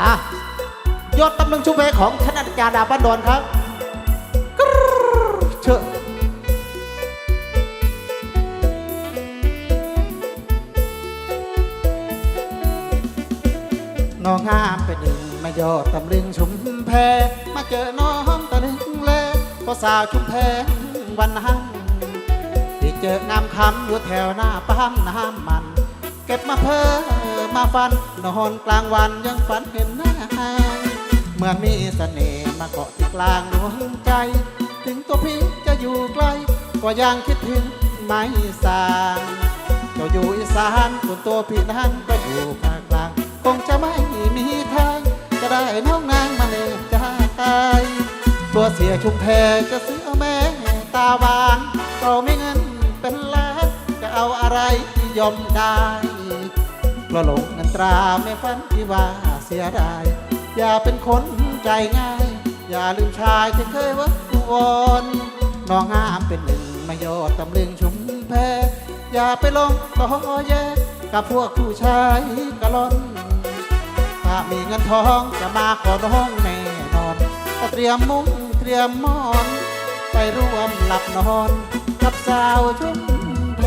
อะยอดตำลึงชุมเพของคณะจารย์ดาบ้านดอนครับกรเชอะน้องงามเป็นหนึ่งมายอดตำลึงชุมแพ มาเจอน้องตะลึงแลพอสาวชุมแพวันนั้นที่เจองามคำอยู่แถวหน้าปั๊มน้ำมัน เก็บมาเพิ่มาฟันนอนกลางวันยังฝันเห็นหน้าเหมือนมีเสน่ห์มาเกาะที่กลางดวงใจ ถึงตัวพี่จะอยู่ไกล ก็ยังคิดถึงไม่สางเจ้าอยู่อีสานส่วนตัวพี่นั้นก็อยู่ภาคกลาง คงจะไม่มีทางจะได้น้องนางมาเนบใจตัวเสียชุมแพจะซื้อเอแม่ตาหวานก็ไม่เงินเป็นล้านจะเอาอะไรยอมได้ กลัวหลงเงินตราไม่ฝันที่ว่าเสียดาย อย่าเป็นคนใจง่าย อย่าลืมชายที่เคยวักวนน้องงามเป็นหนึ่งม่ยอดตำลึงชุมแพ อย่าไปลงต่อแยกับพวกผู้ชายกะล่อนถ้ามีเงินทองจะมาขอน้องแน่นอนก็เตรียมมุ้งเตรียมหมอน ไปร่วมหลับนอน กับสาวชุมแพ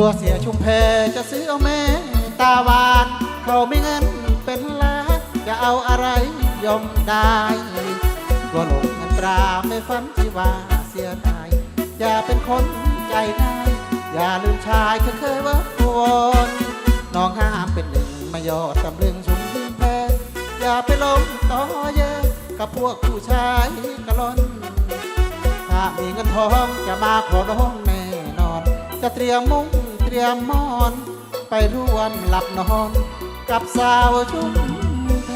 ลัวเสียชุมแพจะซื้อเอาแม่ตาหวาน เขาไม่เงินเป็นล้านจะเอาอะไรยอมได้กลัวหลงเงินตราไม่ฝันที่ว่าเสียดายอย่าเป็นคนใจง่ายอย่าลืมชายเคยเคยว่าวนน้องห้ามเป็นหนึ่งมายอดตำลึงชุมแพอย่าไปลงต่อเยอะกับพวกผู้ชายกะลอนถ้ามีเงินทองจะมาขอน้องแน่นอน จะเตรียมมุ้ง เตรียมมอน ไปร่วมหลับนอน กับสาวชุมแพ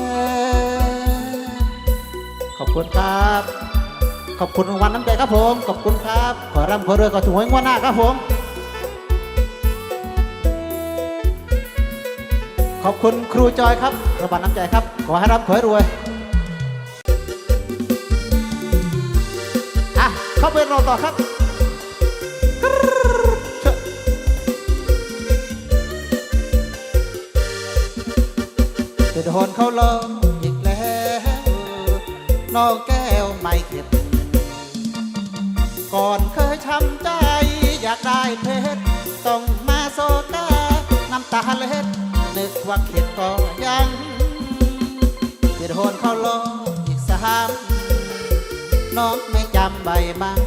ขอบคุณครับ ขอบคุณรางวัลน้ำใจครับผม ขอบคุณครับ ขอร่ำขอรวยขอถูกหวยงวดหน้าครับผม ขอบคุณครูจอยครับรางวัลน้ำใจครับ ขอให้ร่ำขอให้รวยอะเข้าไปรอต่อครับ ลองอีกแล้วน้องแก้วไม่เข็ด ก่อนเคยช้ำใจ อยากได้เพชร ต้องมาโซกาน้ำตาเล็ด นึกว่าเข็ดก็ยังจะโดนเขาลองอีกสามน้องไม่จำใบบ้าง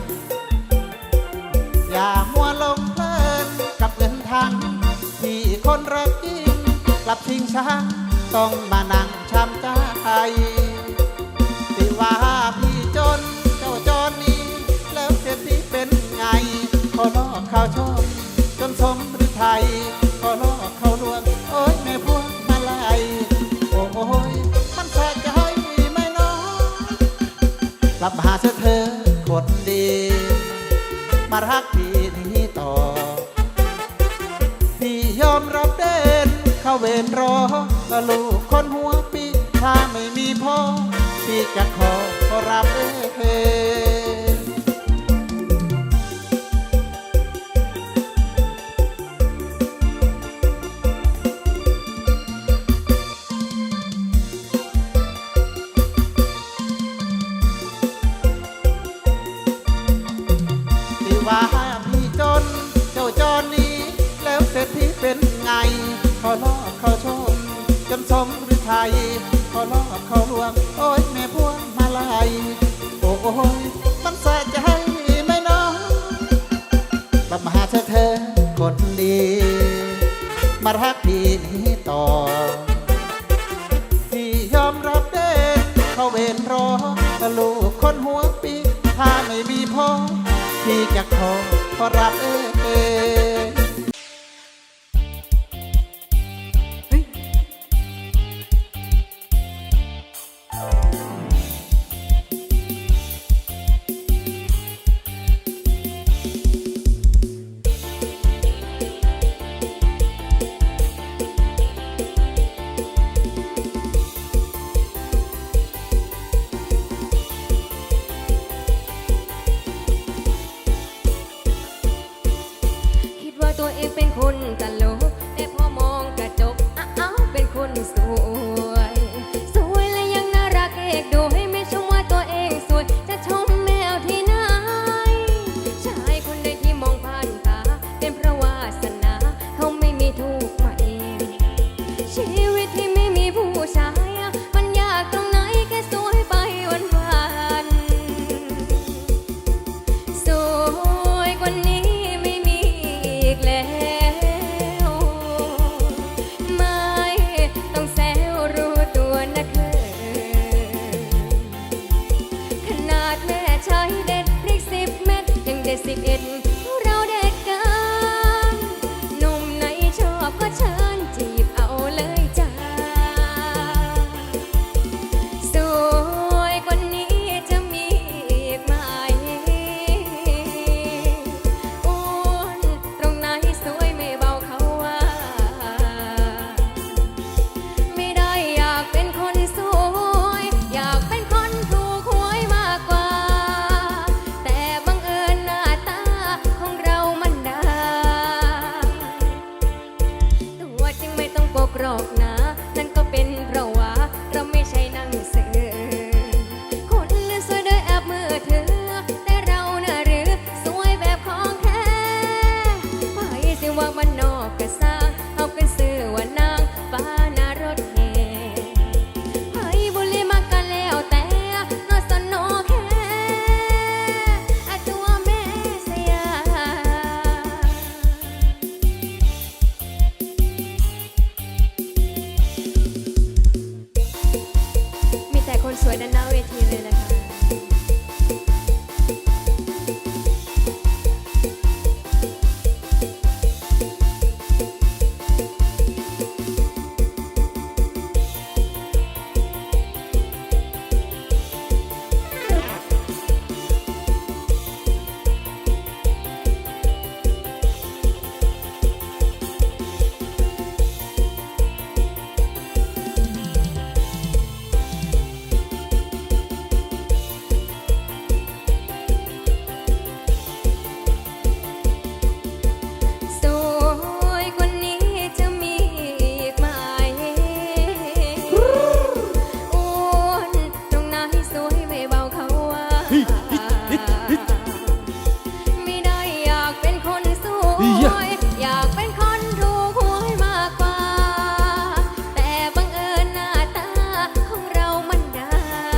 อย่ามัวลงเพลินกับเงินทางที่คนรักจริงกลับทิ้งช้าง ต้องมานั่งช้ำใจ จะขอรับ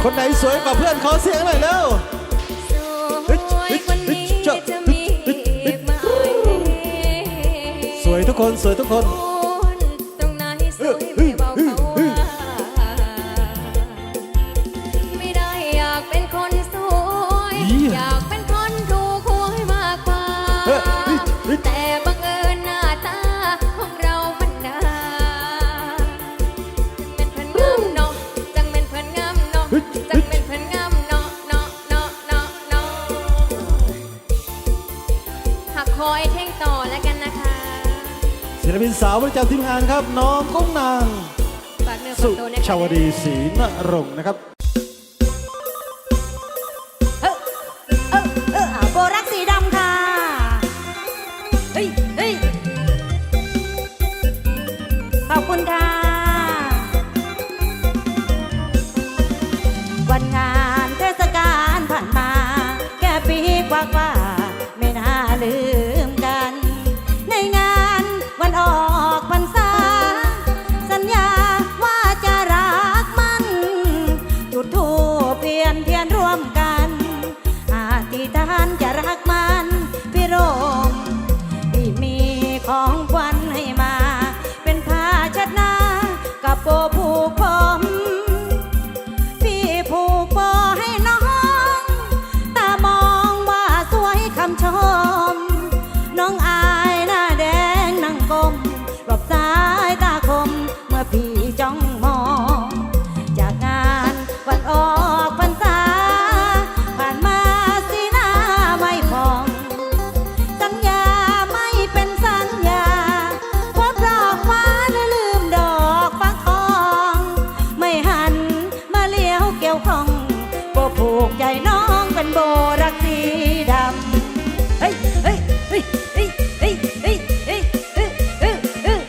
คนไหนสวยกว่าเพื่อนขอเสียงหน่อยเร็วสวยคนนี้จะมีอีกไหมสวยทุกคนสวยทุกคน ลปินสาวประจำทีมงานครับ น้องก้องนาง ฝากเนื้อฝาสุกตัวนะคะ ชาวดีศรีนรงค์นะครับ กี่ยวข้งก็ผูกใจน้องเป็นโบรักสีดำเฮ้ยเฮ้ยเฮ้ยเฮ้ยเฮ้ยเฮ้ยเฮ้ย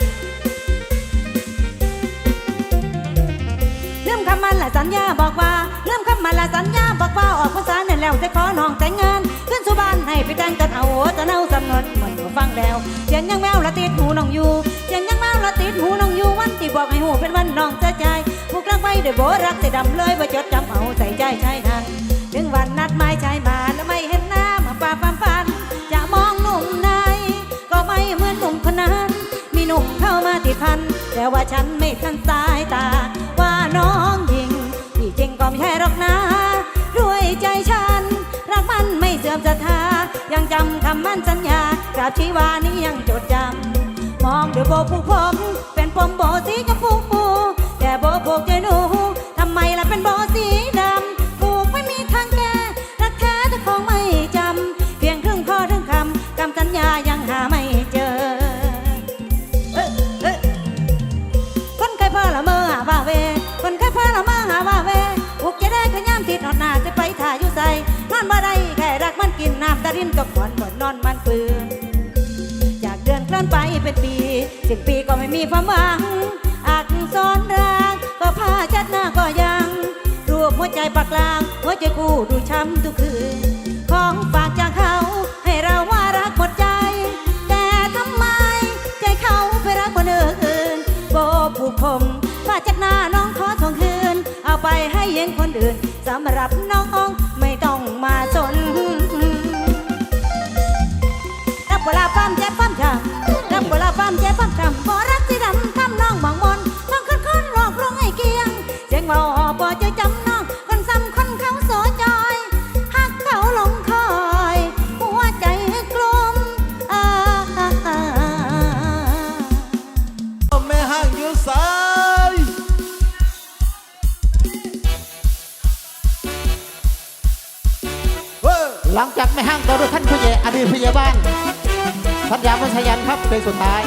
ลืมคำมันละสัญญาบอกว่าลืมคำมันละสัญญาบอกว่าออกพรรษาเนี่ยแล้วจะขอน้องแต่งงานขึ้นสุบ้านให้ไปแต่งจะเอาจะเน่าสำนวนมันฟังแล้วเสียงยังแววละติดหูน้องอยู่เสียงยัง ละติดหูน้องอยู่วันที่บอกให้หูเป็นวันน้องเสียใจผูกรักไว้ด้วยโบรักสีดำเลยว่าจดจำเอาใส่ใจใช่ทันถึงวันนัดหมายชายมาแล้วไม่เห็นหน้ามาป่าฟันฟัน จะมองหนุ่มไหนก็ไม่เหมือนหนุ่มคนนั้น มีหนุ่มเข้ามาติดพัน แต่ว่าฉันไม่ทันสายตา ว่าน้องยิงที่จริงก็ไม่ใช่หรอกนะด้วยใจฉัน รักมันไม่เสื่อมศรัทธายังจำคำมั่นสัญญากราบชีวานี้ยังจดจำ มองด้วยโบผูกผม เป็นผมโบสีชมพูแต่โบผูกใจหนูทำไมล่ะเป็นโบสีดำผูกไม่มีทางแก้รักแท้แต่คงไม่จำเพียงครึ่งข้อครึ่งคำคำสัญญายังหาไม่เจอเอ้ยเอ้คนเคยพาละเมอหาว่าเวคนเคยพาละเมอหาว่าเวอุกจะได้ขย้ำติดหนอดหน้าจะไปถ่ายอยู่ใส่นอนบ่ได้แค่รักมันกินน้ำตารินก็ขอนบ่นอนมันปืน เป็นปีสิบปีก็ไม่มีความหวังอักซ้อนราง ก็ผ้าชัดหน้าก็ยังรูปหัวใจปากกลาง หัวใจกูดูช้ำทุกคืน ของฝากจากเขาให้เราว่ารักหมดใจ แต่ทำไมใจเขาไปรักคนอื่นโบผูกผมผ้าเชัดหน้าน้องขอส่งคืน เอาไปให้เย็นคนอื่นสำหรับน้องไม่ต้องมาสนรับเวลาปั้มแจ๊บปั้มชำ รับเวลาปั้มแจ๊บปั้มชำบอรักสีดำทำน้องหมองมนน้องคนคนหลอกลวงไอ้เกียงเสียงเบาบ่ใจจำน้องคนซ้ำคนเขาโสจอยหักเขาหลงคอยหัวใจกลมอ่าอ่าอ่าอ่าแม่ห้างอยู่สายเว้ยหลังจากไม่ห้างต่อด้วยท่านผู้ใหญ่อดีตผู้ใหญ่บ้านพัทยาพัชยันครับเพลงสุดท้าย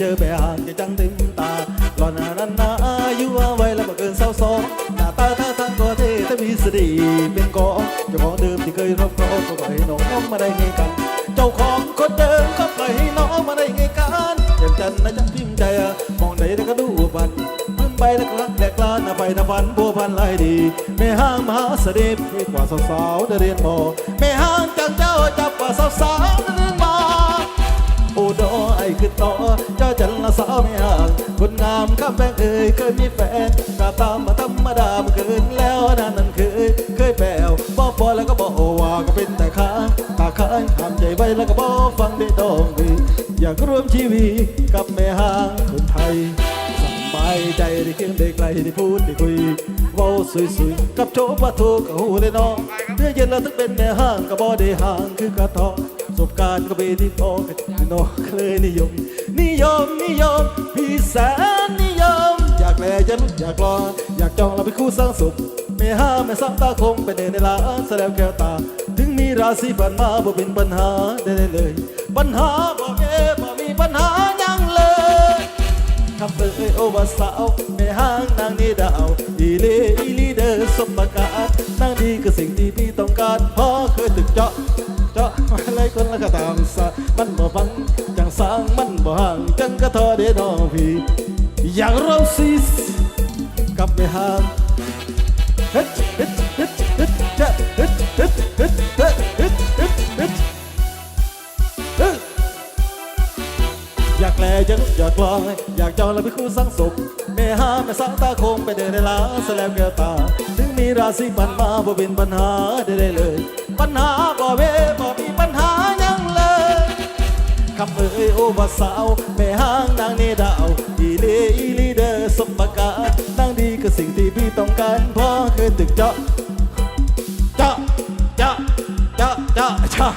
เจอไปหางใจจังตึงตาหลอนนานันนาอายุเอาไว้แล้วบ่เกินเศร้าสองหน้าตาท่าทางก็เท่แต่มีสติเป็นกองเจ้าของเดิมที่เคยรบกวนก็ปล่อยน้องมาได้ไงกัน เจ้าของคนเดิมก็ปล่อยให้น้องมาได้ไงกันเจ็บจันนะจังพิมพ์ใจอะมองไหนแล้วก็ดูบันพื้นใบแล้วก็รักแหลกลานนะไปนะฝันบัวพันลายดีแม่ห้างมหาเสด็จเอกว่าสาวๆได้เรียนมอแม่ห้างจังเจ้าจับว่าสาวๆได้ อโอ้ดอไอ้คือต่อเจ้าจันละสาวไม่ห่างคนงามข้ามแบงเอ่ยเคยมีแฟนกาตามมาธรรมดาเมื่อคืนแล้วนั่นนั่นเคยเคยแปลวบอกบอแล้วก็บอกว่าก็เป็นแต่ค้างตาค้างห้ามใจไว้แล้วก็บอกฟังได้ดองดีอยากร่วมชีวิตกับแม่ห่างคนไทย ใจได้เคียงได้ไกลได้พูดได้คุยเว้าสวยๆกับโชว์ปะโทกับหูได้น้องเมื่อเย็นแล้วถึงเป็นแม่ห้างก็บ่ได้ห่างคือกระทอประสบการณ์ก็เป็นที่พอกันน้องเคยนิยม นิยมนิยมพี่แสนนิยม อยากแลจะลุกอยากรออยากจองเราเป็นคู่สร้างสุขแม่ห้าแม่สังตาคงไปเดินในลานแสดงแก้วตา ถึงมีราศีผ่านมาบ่เป็นปัญหาได้เลย ปัญหาบ่เอ๋บ่มีปัญหายังเลยำเอ่ยโอวาสาวแม่ห้างนางนี่ดาวอีเลอีลีเดอร์สมประกาศนางดีคือสิ่งที่พี่ต้องการเพอเคยตึกเจาะเจาะอะไรคนละก็ตามสะมันบ่ฟังจังสร้างมันบ่ห่างจังกระทอเดนอพี่อยากเราซีสกับแม่ห้างากอยากลองอยากจองแล้วไปคู่สังสุขแม่ห้าแม่สังตาคงไปเดินในลาสแลมแก้วตา ถึงมีราศีปันมาบ่เป็นปัญหาได้เลย ปัญหาบ่เวบ่มีปัญหายังเลยคำเอ่ยโอ้ว่าสาวแม่ห้างนางเนดาวอีเลอีลีเดอร์สมประกาศนางดีก็สิ่งที่พี่ต้องการเพราะเคยตึกเจาะเจาะเจาะเจาะเจาะ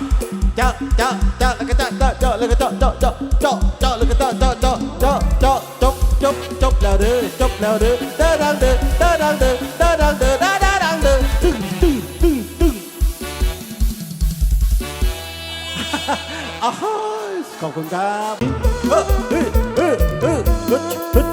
chợ chợ chợ là cái chợ chợ chợ là cái chợ chợ chợ chợ chợ là cái chợ chợ chợ chợ chợ chốc chốc chốc là đứa chốc là đứa đá đang đứa đá đang đứa đá đang đứa đá đá đang đứa tưng tưng tưng tưng ah ขอบคุณครับ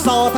Sau